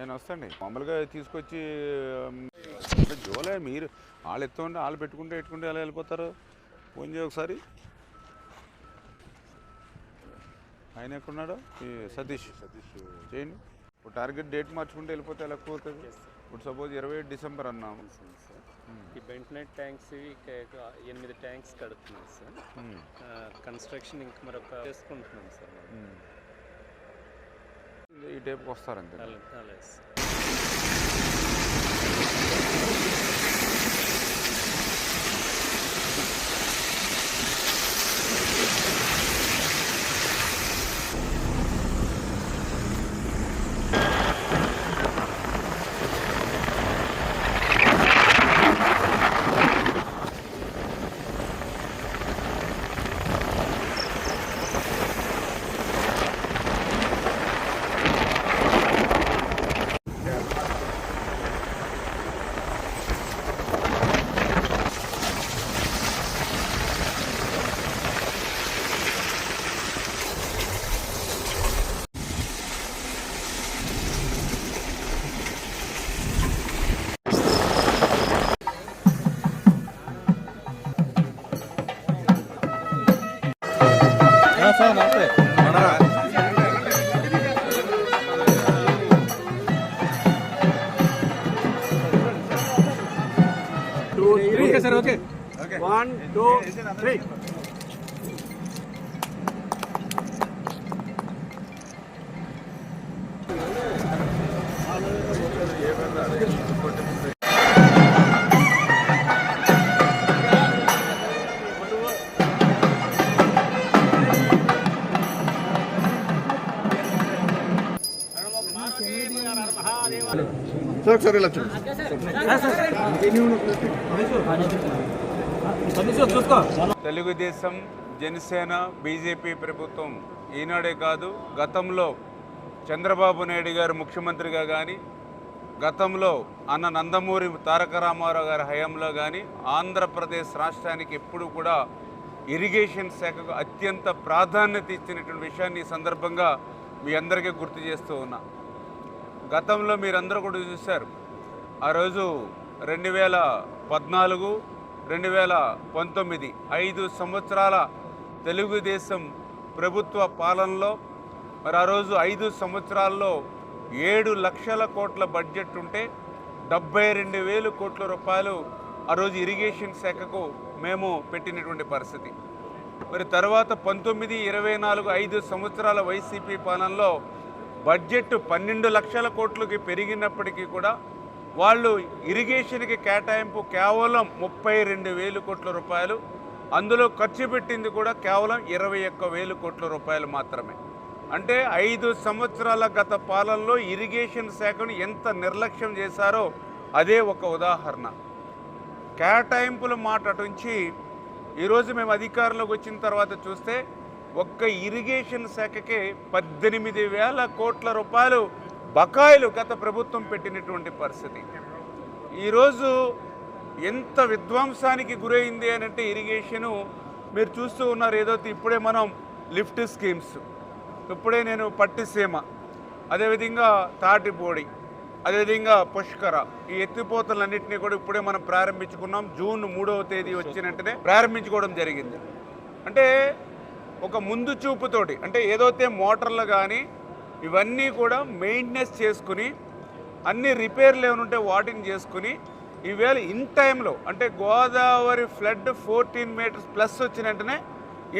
నేను వస్తాండి. మామూలుగా తీసుకొచ్చి జోలే మీరు. వాళ్ళు ఎత్తుంటే వాళ్ళు పెట్టుకుంటే పెట్టుకుంటే ఎలా వెళ్ళిపోతారు? ఫోన్ చేయ ఒకసారి. ఆయన ఎక్కడున్నాడు? ఈ సతీష్. సతీష్ చేయండి. ఇప్పుడు టార్గెట్ డేట్ మార్చుకుంటే వెళ్ళిపోతే ఎలా అవుతుంది ఇప్పుడు సపోజ్ ఇరవై ఏడు డిసెంబర్ అన్నాము ఈ బెంటనైట్ ట్యాంక్స్ ఎనిమిది ట్యాంక్స్ కడుతున్నాం సార్ కన్స్ట్రక్షన్ ఇంక మరొక చేసుకుంటున్నాం సార్ మనం. ఉమ్. అలాగే అలాగే sir one two three sir ఒకసారి ఇలా చూడండి తెలుగుదేశం జనసేన బీజేపీ ప్రభుత్వం ఈనాడే కాదు గతంలో చంద్రబాబు నాయుడు గారు ముఖ్యమంత్రిగా కానీ గతంలో అన్న నందమూరి తారక రామారావు గారి హయాంలో కానీ ఆంధ్రప్రదేశ్ రాష్ట్రానికి ఎప్పుడు కూడా ఇరిగేషన్ శాఖకు అత్యంత ప్రాధాన్యత ఇచ్చినటువంటి విషయాన్ని ఈ సందర్భంగా మీ అందరికీ గుర్తు చేస్తూ ఉన్నా. గతంలో మీరందరూ కూడా చూశారు. ఆ రోజు రెండు వేల పద్నాలుగు రెండు వేల పంతొమ్మిది ఐదు సంవత్సరాల తెలుగుదేశం ప్రభుత్వ పాలనలో మరి ఆ రోజు ఐదు సంవత్సరాల్లో ఏడు లక్షల కోట్ల బడ్జెట్ ఉంటే డెబ్బై రెండు వేలు కోట్ల రూపాయలు ఆ రోజు ఇరిగేషన్ శాఖకు మేము పెట్టినటువంటి పరిస్థితి. మరి తర్వాత పంతొమ్మిది ఇరవై నాలుగు ఐదు సంవత్సరాల వైసీపీ పాలనలో బడ్జెట్ పన్నెండు లక్షల కోట్లకి పెరిగినప్పటికీ కూడా వాళ్ళు ఇరిగేషన్కి కేటాయింపు కేవలం ముప్పై రెండు వేలు కోట్ల రూపాయలు. అందులో ఖర్చు పెట్టింది కూడా కేవలం ఇరవై ఒక్క వేలు కోట్ల రూపాయలు మాత్రమే. అంటే ఐదు సంవత్సరాల గత పాలనలో ఇరిగేషన్ శాఖను ఎంత నిర్లక్ష్యం చేశారో అదే ఒక ఉదాహరణ. కేటాయింపుల మాట అటుంచి ఈరోజు మేము అధికారంలోకి వచ్చిన తర్వాత చూస్తే ఒక్క ఇరిగేషన్ శాఖకే పద్దెనిమిది వేల కోట్ల రూపాయలు బకాయిలు గత ప్రభుత్వం పెట్టినటువంటి పరిస్థితి. ఈరోజు ఎంత విధ్వంసానికి గురైంది అని అంటే ఇరిగేషను మీరు చూస్తూ ఉన్నారు ఏదో ఇప్పుడే మనం లిఫ్ట్ స్కీమ్స్. ఇప్పుడే నేను పట్టిసీమ అదేవిధంగా తాటిపూడి అదేవిధంగా పుష్కర ఈ ఎత్తిపోతలన్నింటినీ కూడా ఇప్పుడే మనం ప్రారంభించుకున్నాం. జూన్ మూడవ తేదీ వచ్చిన వెంటనే ప్రారంభించుకోవడం జరిగింది. అంటే ఒక ముందు చూపుతోటి అంటే ఏదైతే మోటార్లు కానీ ఇవన్నీ కూడా మెయింటెనెన్స్ చేసుకుని అన్ని రిపేర్లు ఏమైనా ఉంటే వాటిని చేసుకుని ఈవేళ ఇన్ టైంలో అంటే Godavari flood fourteen metres plus వచ్చిన వెంటనే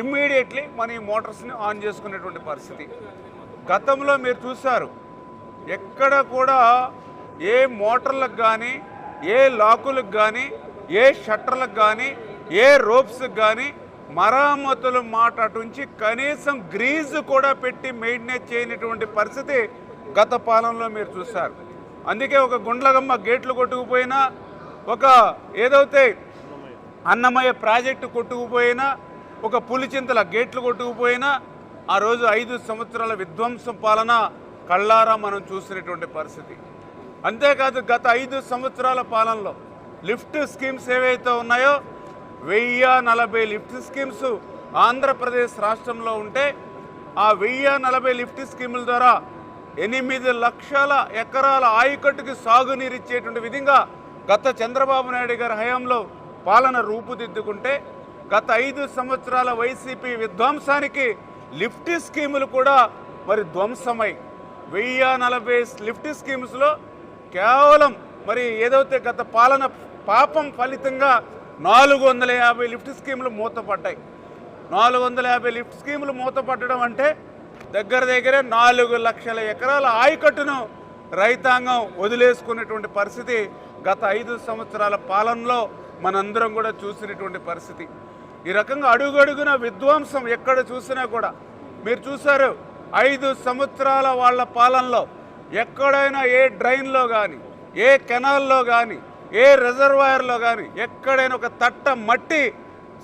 ఇమ్మీడియట్లీ మన ఈ మోటార్స్ని ఆన్ చేసుకునేటువంటి పరిస్థితి. గతంలో మీరు చూశారు ఎక్కడ కూడా ఏ మోటార్లకు కానీ ఏ లాకులకు కానీ ఏ షట్టర్లకు కానీ ఏ రోప్స్కి కానీ మరామతుల మాట అటుంచి కనీసం గ్రీజు కూడా పెట్టి మెయింటెనెన్స్ చేయనటువంటి పరిస్థితి గత పాలనలో మీరు చూస్తారు అందుకే ఒక గుండ్లగమ్మ గేట్లు కొట్టుకుపోయినా ఒక ఏదైతే అన్నమయ్య ప్రాజెక్టు కొట్టుకుపోయినా ఒక పులిచింతల గేట్లు కొట్టుకుపోయినా ఆ రోజు ఐదు సంవత్సరాల విధ్వంసం పాలన కళ్ళారా మనం చూసినటువంటి పరిస్థితి. అంతేకాదు గత ఐదు సంవత్సరాల పాలనలో లిఫ్ట్ స్కీమ్స్ ఏవైతే ఉన్నాయో వెయ్యి నలభై లిఫ్ట్ స్కీమ్స్ ఆంధ్రప్రదేశ్ రాష్ట్రంలో ఉంటే ఆ వెయ్యి నలభై లిఫ్ట్ స్కీముల ద్వారా ఎనిమిది లక్షల ఎకరాల ఆయకట్టుకి సాగునీరు ఇచ్చేటువంటి విధంగా గత చంద్రబాబు నాయుడు గారి హయాంలో పాలన రూపుదిద్దుకుంటే గత ఐదు సంవత్సరాల వైసీపీ విధ్వంసానికి లిఫ్ట్ స్కీములు కూడా మరి ధ్వంసమై వెయ్యి నలభై లిఫ్ట్ స్కీమ్స్లో కేవలం మరి ఏదైతే గత పాలన పాపం ఫలితంగా నాలుగు వందల యాభై లిఫ్ట్ స్కీములు మూతపడ్డాయి. నాలుగు వందల యాభై లిఫ్ట్ స్కీములు మూతపట్టడం అంటే దగ్గర దగ్గరే నాలుగు లక్షల ఎకరాల ఆయకట్టును రైతాంగం వదిలేసుకునేటువంటి పరిస్థితి గత ఐదు సంవత్సరాల పాలనలో మనందరం కూడా చూసినటువంటి పరిస్థితి. ఈ రకంగా అడుగడుగున విధ్వంసం ఎక్కడ చూసినా కూడా మీరు చూశారు ఐదు సంవత్సరాల వాళ్ళ పాలనలో ఎక్కడైనా ఏ డ్రైన్లో కానీ ఏ కెనాల్లో కానీ ఏ రిజర్వాయర్లో కానీ ఎక్కడైనా ఒక తట్ట మట్టి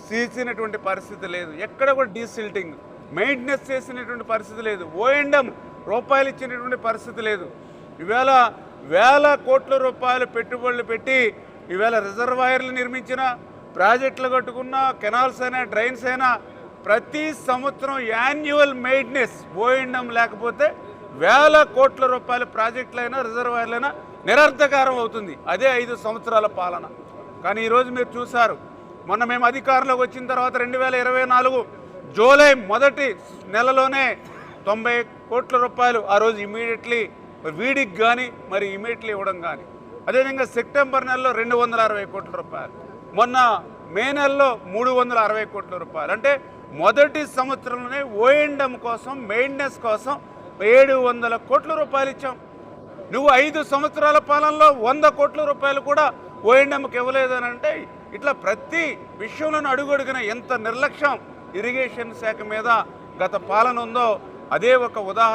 తీసినటువంటి పరిస్థితి లేదు. ఎక్కడ కూడా డీసిల్టింగ్ మెయింటెనెన్స్ చేసినటువంటి పరిస్థితి లేదు. ఓఎండం రూపాయలు ఇచ్చినటువంటి పరిస్థితి లేదు. ఈవేళ వేల కోట్ల రూపాయలు పెట్టుబడులు పెట్టి ఈవేళ రిజర్వాయర్లు నిర్మించిన ప్రాజెక్టులు కట్టుకున్న కెనాల్స్ అయినా డ్రైన్స్ అయినా ప్రతి సంవత్సరం యాన్యువల్ మెయింటెనెన్స్ ఓఎండం లేకపోతే వేల కోట్ల రూపాయల ప్రాజెక్టులైనా రిజర్వాయర్లైనా నిరర్ధకారం అవుతుంది. అదే ఐదు సంవత్సరాల పాలన. కానీ ఈరోజు మీరు చూశారు మొన్న మేము అధికారంలోకి వచ్చిన తర్వాత రెండు వేల ఇరవై నాలుగు జూలై మొదటి నెలలోనే తొంభై కోట్ల రూపాయలు ఆ రోజు ఇమీడియట్లీ వీడికి కానీ మరి ఇమీడియట్లీ ఇవ్వడం కానీ అదేవిధంగా సెప్టెంబర్ నెలలో రెండు వందల అరవై కోట్ల రూపాయలు. మొన్న మే నెలలో మూడు వందల అరవై కోట్ల రూపాయలు. అంటే మొదటి సంవత్సరంలోనే ఓఎండం కోసం మెయింటెనెన్స్ కోసం ఏడు వందల కోట్ల రూపాయలు ఇచ్చాం. నువ్వు ఐదు సంవత్సరాల పాలనలో వంద కోట్ల రూపాయలు కూడా ఓఎండ్ఎంకి ఇవ్వలేదని అంటే ఇట్లా ప్రతి విషయంలోనూ అడుగడుగున ఎంత నిర్లక్ష్యం ఇరిగేషన్ శాఖ మీద గత పాలన ఉందో అదే ఒక ఉదాహరణ.